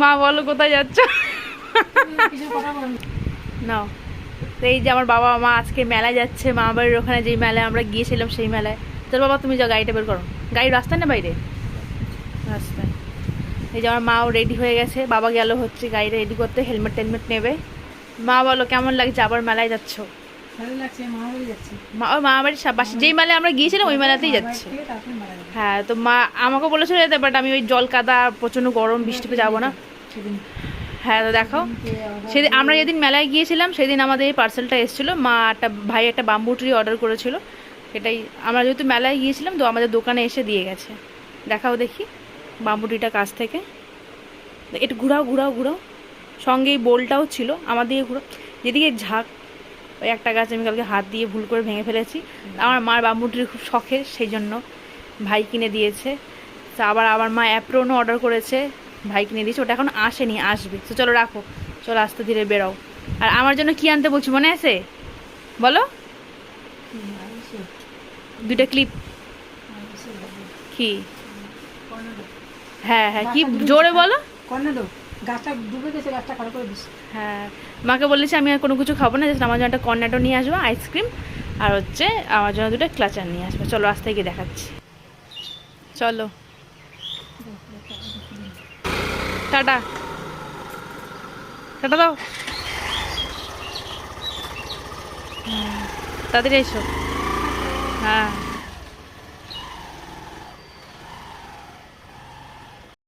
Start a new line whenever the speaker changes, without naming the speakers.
মা, বলো কোথায় যাচ্ছ? নাও এই যে আমার বাবা মা আজকে মেলায় যাচ্ছে, মা বাড়ির ওখানে যেই মেলায় আমরা গিয়েছিলাম সেই মেলায়। তোর বাবা, তুমি যাও, গাড়িটা বের করো। গাড়ি রাস্তায় না বাইরে? রাস্তায় এই যে আমার মাও রেডি হয়ে গেছে, বাবা গেল হচ্ছে গাড়িটা রেডি করতে হেলমেট টেলমেট নেবে। মা বলো, কেমন লাগছে আবার মেলায় যাচ্ছ? যেই মেলায় আমরা গিয়েছিলাম ওই মেলাতেই যাচ্ছে। হ্যাঁ তো মা আমাকে বলেছিল যেতে বাট আমি ওই জল কাদা প্রচণ্ড গরম বৃষ্টিতে যাব না। হ্যাঁ তো দেখো। সেদিন আমরা যেদিন মেলায় গিয়েছিলাম সেদিন আমাদের এই পার্সেলটা এসেছিল। মা একটা ভাই একটা বাম্বু ট্রি অর্ডার করেছিল। সেটাই আমরা যেহেতু মেলায় গিয়েছিলাম তো আমাদের দোকানে এসে দিয়ে গেছে। দেখাও দেখি বাম্বু ট্রিটা কাছ থেকে। একটু ঘুরাও ঘুরাও ঘুরাও। সঙ্গে এই বোলটাও ছিল আমার দিকে ঘুরো যেদিকে ঝাঁক ওই একটা গাছ আমি কালকে হাত দিয়ে ভুল করে ভেঙে ফেলেছি। আমার মার বাম্বু ট্রি খুব শখের সেই জন্য ভাই কিনে দিয়েছে। তো আবার আমার মা অ্যাপ্রনও অর্ডার করেছে, ভাই কিনে দিয়েছে। ওটা এখন আসেনি, আসবে। তো চলো রাখো, চলো আস্তে ধীরে বেরাও। আর আমার জন্য কি আনতে বলছি, মনে আছে? বলো। দুইটা ক্লিপ কি? হ্যাঁ হ্যাঁ কি? জোরে বলো।
কর্নাডো গাছটা ডুবে গেছে গাছটা করে দিস
হ্যাঁ মাকে বলেছি আমি আর কোনো কিছু খাব না জাস্ট আমার জন্য একটা কর্নেটো নিয়ে আসব আইসক্রিম আর হচ্ছে আমার জন্য দুটো ক্লাচার নিয়ে আসবে। চলো আস্তে গিয়ে দেখাচ্ছি। চলো। টাটা। টাটা দাও। হুম, তাড়াতাড়ি এসো। হ্যাঁ।